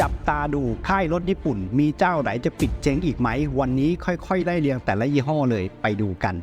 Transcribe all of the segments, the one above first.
จับตาดูค่ายรถญี่ปุ่น มีเจ้าไหนจะปิดเจ๊งอีกไหม วันนี้ค่อยๆ ได้เรียงแต่ละยี่ห้อเลยไปดูกัน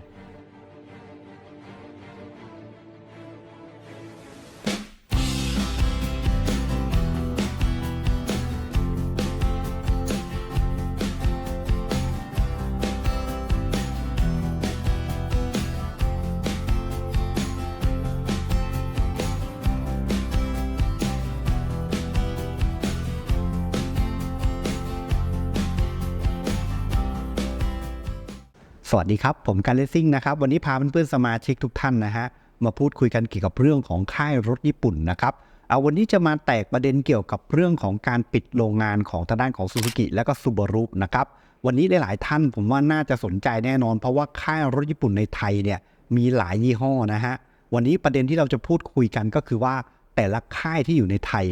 สวัสดีครับ ผมการเลสซิ่งนะครับ วันนี้พาเพื่อนๆสมาชิกทุกท่านนะฮะ มาพูดคุยกันเกี่ยวกับเรื่องของค่ายรถญี่ปุ่นนะครับเอาวันนี้จะมาแตกประเด็นเกี่ยวกับเรื่องของการปิดโรงงานของทางด้านของซูซูกิและก็ซูบารุนะครับวันนี้หลายๆท่านผมว่าน่าจะสนใจแน่นอน เพราะว่าค่ายรถญี่ปุ่นในไทยเนี่ยมีหลายยี่ห้อนะฮะวันนี้ประเด็นที่เราจะพูดคุยกันก็คือว่าแต่ละค่ายที่อยู่ในไทย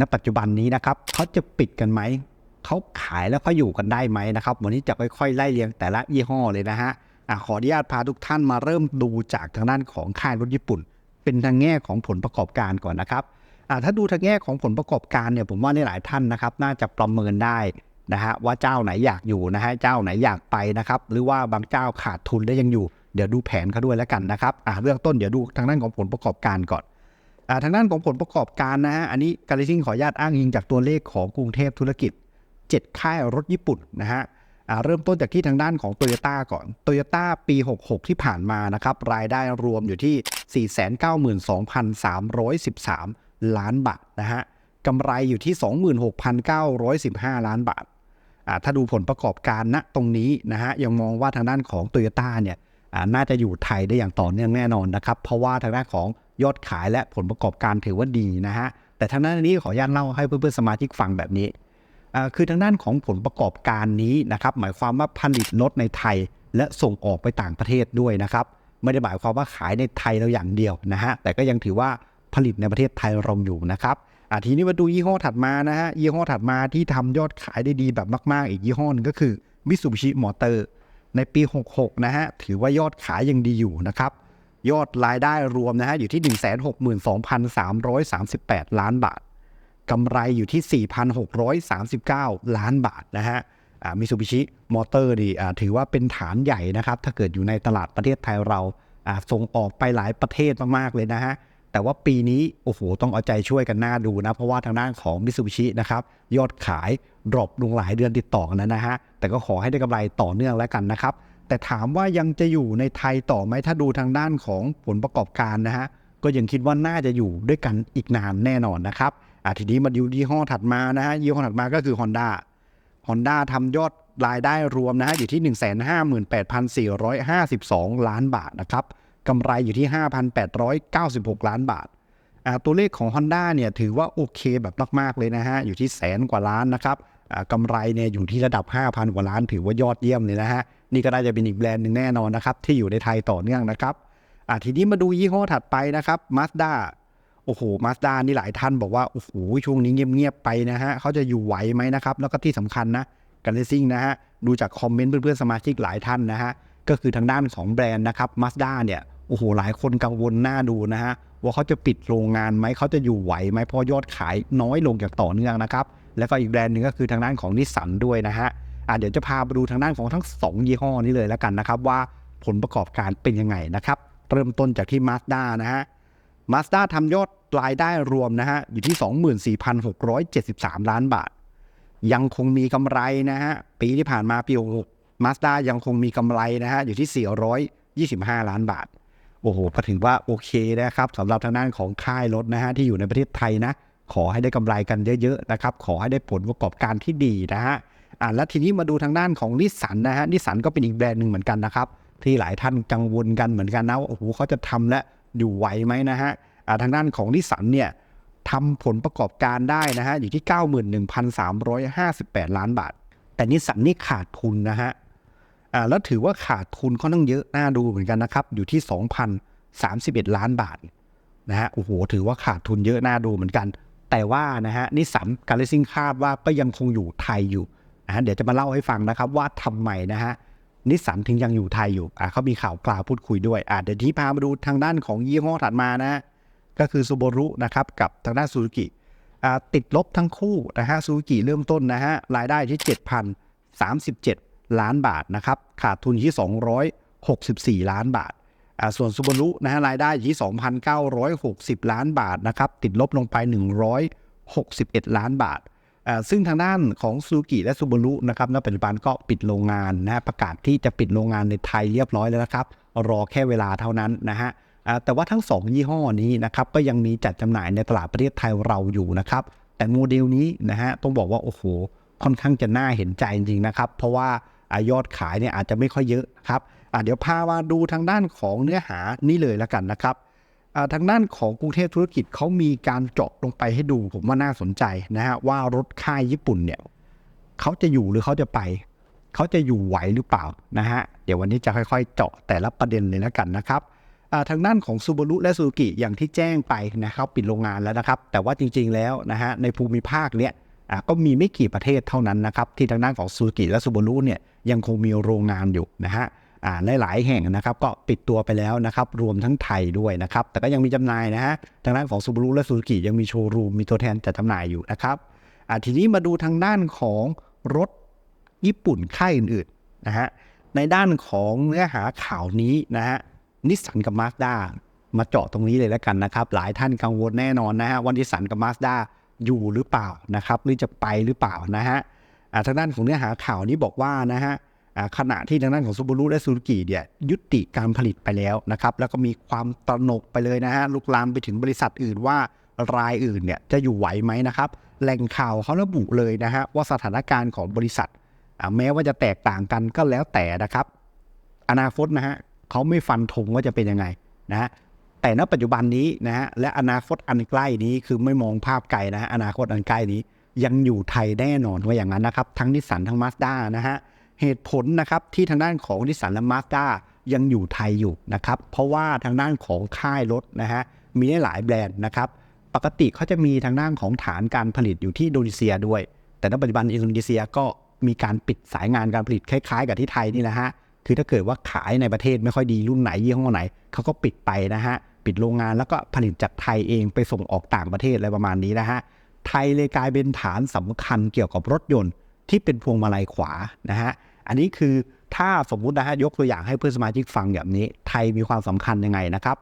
ณปัจจุบันนี้นะครับเขาจะปิดกันไหม เขาขายแล้วเขาอยู่กันได้ไหมนะครับ วันนี้จะค่อยๆไล่เรียงแต่ละยี่ห้อเลยนะฮะอะขออนุญาตพาทุกท่านมาเริ่มดูจากทางด้านของค่ายรถญี่ปุ่น เป็นทางแง่ของผลประกอบการก่อนนะครับถ้าดูทางแง่ของผลประกอบการเนี่ยผมว่าในหลายท่านนะครับ น่าจะประเมินได้นะฮะว่าเจ้าไหนอยากอยู่นะฮะเจ้าไหนอยากไปนะครับ หรือว่าบางเจ้าขาดทุนได้ยังอยู่ เดี๋ยวดูแผนเขาด้วยแล้วกันนะครับอ่าเรื่องต้นเดี๋ยวดูทางด้านของผลประกอบการก่อนอ่าทางด้านของผลประกอบการนะฮะอันนี้การลิซิ่งขออนุญาตอ้างอิงจากตัวเลขของกรุงเทพธุรกิจ 7 ค่ายรถญี่ปุ่นนะฮะเริ่มต้นจากที่ทางด้านของ t o y ยต้ก่อน t o y ยต้ปี 66 ที่ผ่านมานะครับรายได้รวมอยู่ที่ 492,313 ล้านบาทนะฮะกำไรอยู่ที่ 26,915 ล้านบาทอ่าถ้าดูผลประกอบการณตรงนี้นะฮะยังมองว่าทางด้านของโตโยต้าเนี่ยน่าจะอยู่ไทยได้อย่างต่อเนื่องแน่นอนนะครับ เพราะว่าทางด้านของยอดขายและผลประกอบการถือว่าดีนะฮะแต่ทางด้านนี้ขออนุญาตเล่าให้เพื่อนๆสมาชิกฟังแบบนี้ คือทางด้านของผลประกอบการนี้นะครับหมายความว่าผลิตรถในไทย และส่งออกไปต่างประเทศด้วยนะครับไม่ได้หมายความว่าขายในไทยเราอย่างเดียวนะฮะแต่ก็ยังถือว่าผลิตในประเทศไทยเราอยู่นะครับอ่าทีนี้มาดูยี่ห้อถัดมานะฮะยี่ห้อถัดมาที่ทำยอดขายได้ดีแบบมากๆ อีกยี่ห้อหนึงก็คือ Mitsubishi Motor ในปี 66 นะฮะถือว่ายอดขายยังดีอยู่นะครับยอดรายได้รวมนะฮะอยู่ที่ 162,338 ล้านบาท กำไรอยู่ที่ 4,639 ล้านบาทนะฮะมิซูบิชิมอเตอร์ดีถือว่าเป็นฐานใหญ่นะครับ ถ้าเกิดอยู่ในตลาดประเทศไทยเราส่งออกไปหลายประเทศมากๆเลยนะฮะแต่ว่าปีนี้ โอ้โห ต้องเอาใจช่วยกันหน้าดูนะ เพราะว่าทางด้านของมิ t ูบิชินะครับ ยอดขายดรอปลงหลายเดือนติดต่อกันแล้วนะฮะ แต่ก็ขอให้ได้กำไรต่อเนื่องแล้วกันนะครับ แต่ถามว่ายังจะอยู่ในไทยต่อไหมถ้าดูทางด้านของผลประกอบการนะฮะก็ยังคิดว่าน่าจะอยู่ด้วยกันอีกนานแน่นอนนะครับ อะทีนี้มาดูยี่ห้อถัดมานะฮะยี่ห้อถัดมาก็คือ Honda Honda ทำยอดรายได้รวมนะฮะอยู่ที่ 158,452 ล้านบาทนะครับกำไรอยู่ที่ 5,896 ล้านบาทอ่าตัวเลขของ Honda เนี่ยถือว่าโอเคแบบมากๆเลยนะฮะอยู่ที่แสนกว่าล้านนะครับอ่ากำไรเนี่ยอยู่ที่ระดับ 5,000 กว่าล้าน ถือว่ายอดเยี่ยมเลยนะฮะนี่ก็น่าจะเป็นอีกแบรนด์หนึ่งแน่นอนนะครับที่อยู่ในไทยต่อเนื่องนะครับอ่าทีนี้มาดูยี่ห้อถัดไปนะครับ Mazda โอ้โหมาสด้านี่หลายท่านบอกว่า โอ้โห ช่วงนี้เงียบๆไปนะฮะเขาจะอยู่ไหวไหมนะครับ แล้วก็ที่สำคัญนะกันเลซิ่งนะฮะ ดูจากคอมเมนต์เพื่อนๆสมาชิกหลายท่านนะฮะ ก็คือทางด้านของแบรนด์นะครับมาสด้าเนี่ย โอ้โห หลายคนกังวลหน้าดูนะฮะ ว่าเขาจะปิดโรงงานไหม เขาจะอยู่ไหวไหมเพราะยอดขายน้อยลงอย่างต่อเนื่องนะครับ แล้วก็อีกแบรนด์หนึ่งก็คือทางด้านของนิสสันด้วยนะฮะอะเดี๋ยวจะพาไปดูทางด้านของทั้งสองยี่ห้อนี้เลยแล้วกันนะครับว่าผลประกอบการเป็นยังไงนะครับ เริ่มต้นจากที่มาสด้านะฮะ มาสด้าทำยอดรายได้รวมนะฮะอยู่ที่ 24,673 ล้านบาท ยังคงมีกำไรนะฮะปีที่ผ่านมาปี66มาสด้ายังคงมีกำไรนะฮะอยู่ที่ 425 ล้านบาท โอ้โหก็ถือว่าโอเคนะครับสำหรับทางด้านของค่ายรถนะฮะที่อยู่ในประเทศไทยนะ ขอให้ได้กำไรกันเยอะๆนะครับขอให้ได้ผลประกอบการที่ดีนะฮะอ่าแล้วทีนี้มาดูทางด้านของนิสสันนะฮะนิสสันก็เป็นอีกแบรนด์หนึ่งเหมือนกันนะครับที่หลายท่านกังวลกันเหมือนกันนะว่าโอ้โหเขาจะทำและ อยู่ไหวไหมนะฮะทางด้านของนิสสันเนี่ยทำผลประกอบการได้นะฮะอยู่ที่ 91,358 ล้านบาท แต่นิสสันนี่ขาดทุนนะฮะแล้วถือว่าขาดทุนค่อนข้างเยอะน่าดูเหมือนกันนะครับอยู่ที่ 2,031 ล้านบาทนะฮะโอ้โหถือว่าขาดทุนเยอะน่าดูเหมือนกัน แต่ว่านะฮะนิสสันการเลซิ่งคาดว่าก็ยังคงอยู่ไทยอยู่นะฮะเดี๋ยวจะมาเล่าให้ฟังนะครับว่าทำไมนะฮะ นิสสันถึงยังอยู่ไทยอยู่อ่าเขามีข่าวกล่าวพูดคุยด้วยอ่าเดี๋ยวที่พามาดูทางด้านของยี่ห้อถัดมานะ ก็คือซูโบรุนะครับกับทางด้านซูซูกิอ่าติดลบทั้งคู่นะฮะซูซูกิเริ่มต้นนะฮะรายได้ที่ 7,037 ล้านบาทนะครับขาดทุนที่ 264 ล้านบาทอ่าส่วนซูบารุนะฮะรายได้ที่ 2,960 ล้านบาทนะครับติดลบลงไป 161 ล้านบาท ซึ่งทางด้านของซูกิและซูบารุนะครับณปัจจุบันก็ปิดโรงงานนะฮะประกาศที่จะปิดโรงงานในไทยเรียบร้อยแล้วนะครับ รอแค่เวลาเท่านั้นนะฮะแต่ว่าทั้ง 2 ยี่ห้อนี้นะครับก็ยังมีจัดจำหน่ายในตลาดประเทศไทยเราอยู่นะครับ แต่โมเดลนี้นะฮะต้องบอกว่าโอ้โหค่อนข้างจะน่าเห็นใจจริงๆนะครับ เพราะว่าอายอดขายเนี่ยอาจจะไม่ค่อยเยอะครับเดี๋ยวพามาดูทางด้านของเนื้อหานี่เลยแล้วกันนะครับ ทางด้านของกรุงเทพธุรกิจเขามีการเจาะลงไปให้ดู ผมว่าน่าสนใจนะฮะว่ารถค่ายญี่ปุ่นเนี่ยเขาจะอยู่หรือเขาจะไป เขาจะอยู่ไหวหรือเปล่านะฮะเดี๋ยววันนี้จะค่อยๆ เจาะแต่ละประเด็นเลยแล้วกันนะครับทางด้านของซูบารุและซูกิอย่างที่แจ้งไปนะครับปิดโรงงานแล้วนะครับ แต่ว่าจริงๆแล้วนะฮะในภูมิภาคเนี้ยก็มีไม่กี่ประเทศเท่านั้นนะครับที่ทางด้านของซูกิและซูบารุเนี่ยยังคงมีโรงงานอยู่นะฮะ หลายๆแห่งนะครับก็ปิดตัวไปแล้วนะครับรวมทั้งไทยด้วยนะครับแต่ก็ยังมีจำหน่ายนะฮะทางด้านของซูบารุและซูซูกิยังมีโชว์รูมมีตัวแทนจัดจำหน่ายอยู่นะครับทีนี้มาดูทางด้านของรถญี่ปุ่นค่ายอื่นๆนะฮะในด้านของเนื้อหาข่าวนี้นะฮะนิสสันกับมาสด้ามาเจาะตรงนี้เลยแล้วกันนะครับ หลายท่านกังวลแน่นอนนะฮะว่านิสสันกับมาสด้าอยู่หรือเปล่านะครับหรือจะไปหรือเปล่านะฮะทางด้านของเนื้อหาข่าวนี้บอกว่านะฮะ ขณะที่ทางด้านของซูบารุและซูซูกิเนี่ยยุติการผลิตไปแล้วนะครับแล้วก็มีความตระหนกไปเลยนะฮะลุกลามไปถึงบริษัทอื่นว่ารายอื่นเนี่ยจะอยู่ไหวไหมนะครับแหล่งข่าวเขาระบุเลยนะฮะว่าสถานการณ์ของบริษัท แม้ว่าจะแตกต่างกันก็แล้วแต่นะครับ อนาคตนะฮะเขาไม่ฟันธงว่าจะเป็นยังไงนะฮะแต่ณปัจจุบันนี้นะฮะและอนาคตอันใกล้นี้คือไม่มองภาพไกลนะฮะอนาคตอันใกล้นี้ ยังอยู่ไทยแน่นอนว่าอย่างนั้นนะครับ ทั้งนิสสันทั้งมาสด้านะฮะ เหตุผลนะครับที่ทางด้านของนิสสันและมาสด้ายังอยู่ไทยอยู่นะครับ เพราะว่าทางด้านของค่ายรถนะฮะมีได้หลายแบรนด์นะครับ ปกติเขาจะมีทางด้านของฐานการผลิตอยู่ที่อินโดนีเซียด้วย แต่ณปัจจุบันอินโดนีเซียก็มีการปิดสายงานการผลิตคล้ายๆ กับที่ไทยนี่แหละฮะคือถ้าเกิดว่าขายในประเทศไม่ค่อยดีรุ่นไหนยี่ห้อไหนเขาก็ปิดไปนะฮะปิดโรงงานแล้วก็ผลิตจากไทยเองไปส่งออกต่างประเทศอะไรประมาณนี้นะฮะไทยเลยกลายเป็นฐานสำคัญเกี่ยวกับรถยนต์ ที่เป็นพวงมาลัยขวานะฮะอันนี้คือถ้าสมมุตินะฮะยกตัวอย่างให้เพื่อนสมาชิกฟังแบบนี้ ไทยมีความสำคัญยังไงนะครับ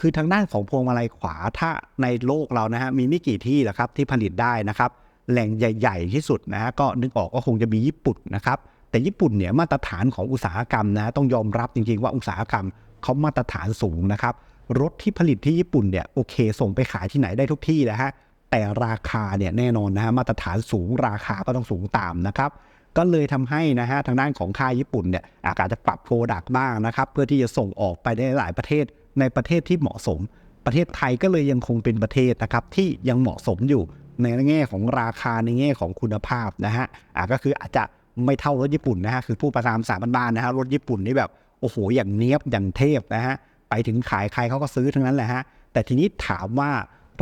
คือทางด้านของพวงมาลัยขวาถ้าในโลกเรานะฮะมีไม่กี่ที่แหละครับที่ผลิตได้นะครับ แหล่งใหญ่ ๆ ที่สุดนะฮะก็นึกออกก็คงจะมีญี่ปุ่นนะครับ แต่ญี่ปุ่นเนี่ยมาตรฐานของอุตสาหกรรมนะต้องยอมรับจริงๆว่าอุตสาหกรรมเขามาตรฐานสูงนะครับรถที่ผลิตที่ญี่ปุ่นเนี่ยโอเค ส่งไปขายที่ไหนได้ทุกที่นะฮะ แต่ราคาเนี่ยแน่นอนนะฮะมาตรฐานสูงราคาก็ต้องสูงตามนะครับก็เลยทำให้นะฮะทางด้านของค่ายญี่ปุ่นเนี่ยอาจจะปรับโปรดักต์บ้างนะครับเพื่อที่จะส่งออกไปได้หลายประเทศในประเทศที่เหมาะสม ประเทศไทยก็เลยยังคงเป็นประเทศนะครับที่ยังเหมาะสมอยู่ในแง่ของราคาในแง่ของคุณภาพนะฮะอ่าก็คืออาจจะไม่เท่ารถญี่ปุ่นนะฮะคือผู้ประสามสามบ้านนะฮะรถญี่ปุ่นนี่แบบโอ้โหอย่างเนี้ยบอย่างเทพนะฮะไปถึงขายใครเขาก็ซื้อทั้งนั้นแหละฮะแต่ทีนี้ถามว่า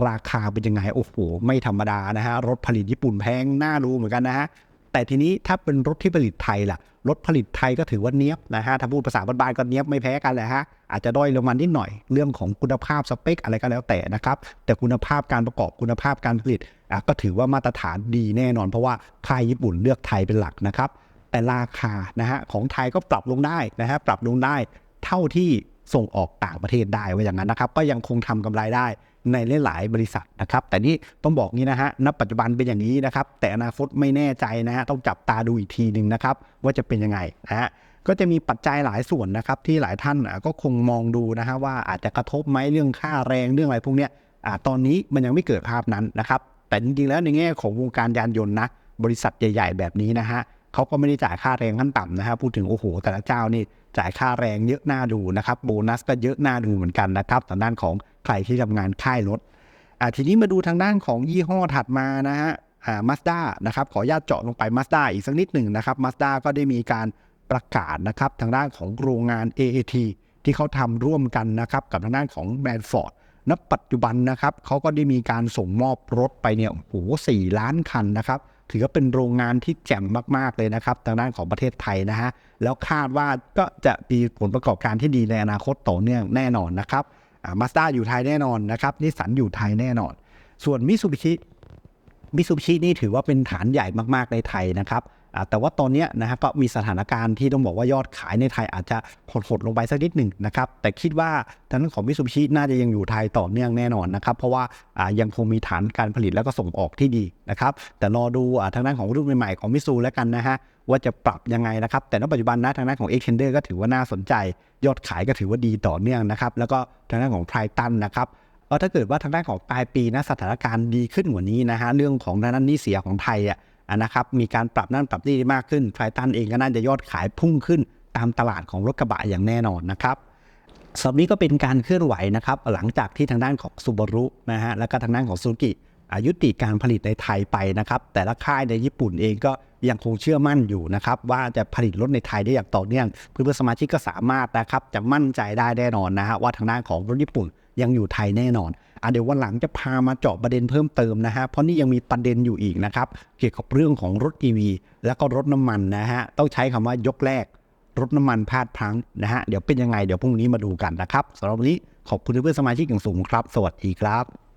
ราคาเป็นยังไง โอ้โห ไม่ธรรมดานะฮะ รถผลิตญี่ปุ่นแพงน่ารู้เหมือนกันนะฮะ แต่ทีนี้ถ้าเป็นรถที่ผลิตไทยล่ะ รถผลิตไทยก็ถือว่าเนี้ยบนะฮะ ถ้าพูดภาษาบ้านๆก็เนี้ยบไม่แพ้กันแหละฮะ อาจจะด้อยลงมานิดหน่อย เรื่องของคุณภาพสเปคอะไรก็แล้วแต่นะครับ แต่คุณภาพการประกอบคุณภาพการผลิตอะก็ถือว่ามาตรฐานดีแน่นอน เพราะว่าค่ายญี่ปุ่นเลือกไทยเป็นหลักนะครับ แต่ราคานะฮะของไทยก็ปรับลงได้นะฮะ ปรับลงได้เท่าที่ส่งออกต่างประเทศได้ไว่าอย่างนั้นนะครับ ก็ยังคงทำกำไรได้ ในหลาย ๆ บริษัทนะครับ แต่นี่ต้องบอกงี้นะฮะณปัจจุบันเป็นอย่างนี้นะครับ แต่อนาคตไม่แน่ใจนะฮะต้องจับตาดูอีกทีหนึ่งนะครับ ว่าจะเป็นยังไงนะฮะก็จะมีปัจจัยหลายส่วนนะครับ ที่หลายท่านก็คงมองดูนะฮะว่าอาจจะกระทบไหมเรื่องค่าแรงเรื่องอะไรพวกเนี้ยอ่าตอนนี้มันยังไม่เกิดภาพนั้นนะครับ แต่จริง ๆ แล้วในแง่ของวงการยานยนต์นะบริษัทใหญ่ ๆ แบบนี้นะฮะ เขาก็ไม่ได้จ่ายค่าแรงขั้นต่ำนะฮะพูดถึงโอ้โห แต่ละเจ้านี่จ่ายค่าแรงเยอะน่าดูนะครับโบนัสก็เยอะน่าดูเหมือนกันนะครับทางด้านของใครที่ทำงานค่ายรถอ่าทีนี้มาดูทางด้านของยี่ห้อถัดมานะฮะอ่ามาสด้านะครับขออนุญาตเจาะลงไปมาสด้าอีกสักนิดหนึ่งนะครับมาสด้าก็ได้มีการประกาศนะครับทางด้านของโรงงาน AAT ที่เขาทำร่วมกันนะครับกับทางด้านของแบรนด์ฟอร์ดณปัจจุบันนะครับเขาก็ได้มีการส่งมอบรถไปเนี่ยโอ้โหสี่ล้านคันนะครับ ถือว่าเป็นโรงงานที่แจ่มมาก ๆ เลยนะครับทางด้านของประเทศไทยนะฮะแล้วคาดว่าก็จะมีผลประกอบการที่ดีในอนาคตต่อเนื่องแน่นอนนะครับมาสด้าอยู่ไทยแน่นอนนะครับนิสสันอยู่ไทยแน่นอน ส่วนมิสูบิชิมิซูบิชินี่ถือว่าเป็นฐานใหญ่มากๆในไทยนะครับ แต่ว่าตอนนี้นะฮะก็มีสถานการณ์ที่ต้องบอกว่ายอดขายในไทยอาจจะหดๆลงไปสักนิดหนึ่งนะครับ แต่คิดว่าทางด้านของมิซูบิชิน่าจะยังอยู่ไทยต่อเนื่องแน่นอนนะครับ เพราะว่ายังคงมีฐานการผลิตแล้วก็ส่งออกที่ดีนะครับ แต่รอดูทางด้านของรุ่นใหม่ๆของมิซูแล้วกันนะฮะว่าจะปรับยังไงนะครับ แต่ณปัจจุบันนะทางด้านของ Extender ก็ถือว่าน่าสนใจ ยอดขายก็ถือว่าดีต่อเนื่องนะครับ แล้วก็ทางด้านของไพรตันนะครับก็ถ้าเกิดว่าทางด้านของปลายปีนะสถานการณ์ดีขึ้นกว่านี้นะฮะเรื่องของด้านนี้เสียของไทยอะ นะครับมีการปรับนั่นปรับนี่มากขึ้นไทตันเองก็น่าจะยอดขายพุ่งขึ้นตามตลาดของรถกระบะอย่างแน่นอนนะครับสำหรับนี้ก็เป็นการเคลื่อนไหวนะครับหลังจากที่ทางด้านของซูบารุนะฮะแล้วก็ทางด้านของซูกิอายุติการผลิตในไทยไปนะครับแต่ละค่ายในญี่ปุ่นเองก็ยังคงเชื่อมั่นอยู่นะครับว่าจะผลิตรถในไทยได้อย่างต่อเนื่องเพื่อนๆสมาชิกก็สามารถนะครับจะมั่นใจได้แน่นอนนะฮะว่าทางด้านของรถญี่ปุ่นยังอยู่ไทยแน่นอน อะเดี๋ยววันหลังจะพามาเจาะประเด็นเพิ่มเติมนะฮะเพราะนี่ยังมีประเด็นอยู่อีกนะครับเกี่ยวกับเรื่องของรถ EV แล้วก็รถน้ำมันนะฮะต้องใช้คำว่ายกแรกรถน้ำมันพลาดพลั้งนะฮะเดี๋ยวเป็นยังไงเดี๋ยวพรุ่งนี้มาดูกันนะครับสำหรับวันนี้ขอบคุณเพื่อนสมาชิกอย่างสูงครับ สวัสดีครับ